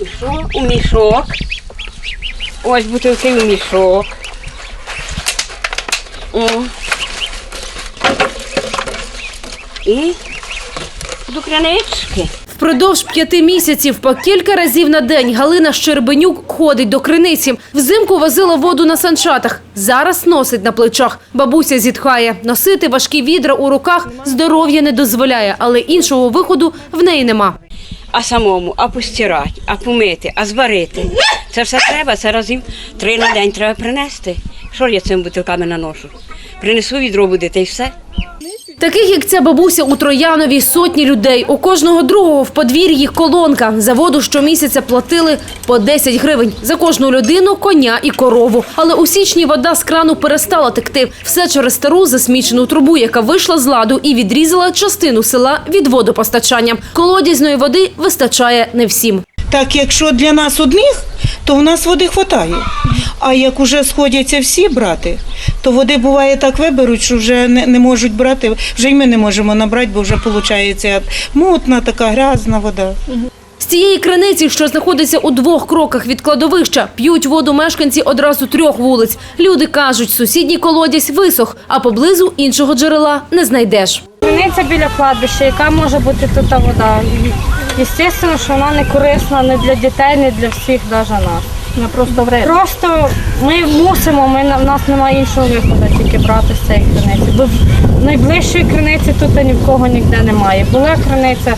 І? У мішок. Ось бутилки у мішок. О. І до. Впродовж п'яти місяців по кілька разів на день Галина Щербенюк ходить до криниці. Взимку возила воду на санчатах. Зараз носить на плечах. Бабуся зітхає. Носити важкі відра у руках здоров'я не дозволяє, але іншого виходу в неї нема. А самому, а постирати, а помити, а зварити. Це все треба, це разів три на день треба принести. Що я цими бутилками наношу? Принесу відро буде, та й все. Таких, як ця бабуся у Троянові, сотні людей. У кожного другого в подвір'ї колонка. За воду щомісяця платили по 10 гривень. За кожну людину, коня і корову. Але у січні вода з крану перестала текти. Все через стару засмічену трубу, яка вийшла з ладу і відрізала частину села від водопостачання. Колодязної води вистачає не всім. Так, якщо для нас одних, то в нас води вистачає. А як уже сходяться всі брати, то води буває так виберуть, що вже не, не можуть брати, вже й ми не можемо набрати, бо вже виходить мутна, така грязна вода. З цієї криниці, що знаходиться у двох кроках від кладовища, п'ють воду мешканці одразу трьох вулиць. Люди кажуть, сусідній колодязь висох, а поблизу іншого джерела не знайдеш. Криниця біля кладбища, яка може бути тут вода. Звісно, що вона не корисна не для дітей, не для всіх, навіть нас. Вона просто вредна. Просто ми мусимо, ми, в нас немає іншого виходу, тільки брати з цієї криниці. Бо в- найближчої криниці тут ні в кого ніде немає. Була криниця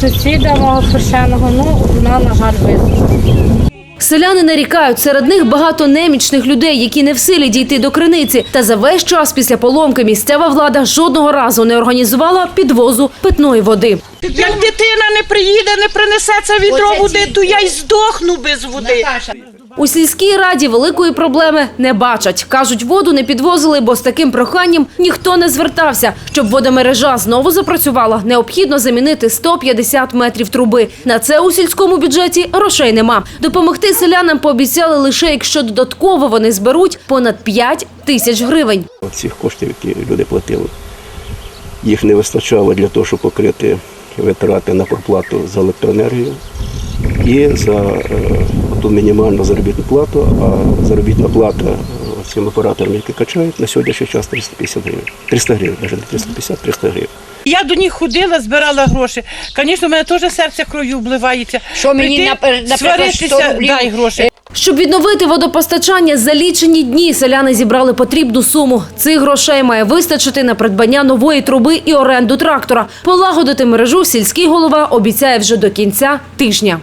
сусіда мого священого, ну вона, на жаль, висохла. Селяни нарікають, серед них багато немічних людей, які не в силі дійти до криниці. Та за весь час після поломки місцева влада жодного разу не організувала підвозу питної води. Як дитина не приїде, не принесе це відро води, то я й здохну без води. У сільській раді великої проблеми не бачать. Кажуть, воду не підвозили, бо з таким проханням ніхто не звертався. Щоб водомережа знову запрацювала, необхідно замінити 150 метрів труби. На це у сільському бюджеті грошей нема. Допомогти селянам пообіцяли лише, якщо додатково вони зберуть понад 5 тисяч гривень. цих коштів, які люди платили. Їх не вистачало для того, щоб покрити витрати на проплату за електроенергію і за е, ту мінімальну заробітну плату, а заробітна плата е, цим операторам, які качають, на сьогоднішній час 350 гривень. 300 гривень, навіть не 350, 300 гривень. Я до них ходила, збирала гроші. Звісно, в мене теж серце кров'ю вбливається. Що мені, Прийти, наприклад, сваритися, дай гроші. Щоб відновити водопостачання за лічені дні, селяни зібрали потрібну суму. Цих грошей має вистачити на придбання нової труби і оренду трактора. Полагодити мережу сільський голова обіцяє вже до кінця тижня.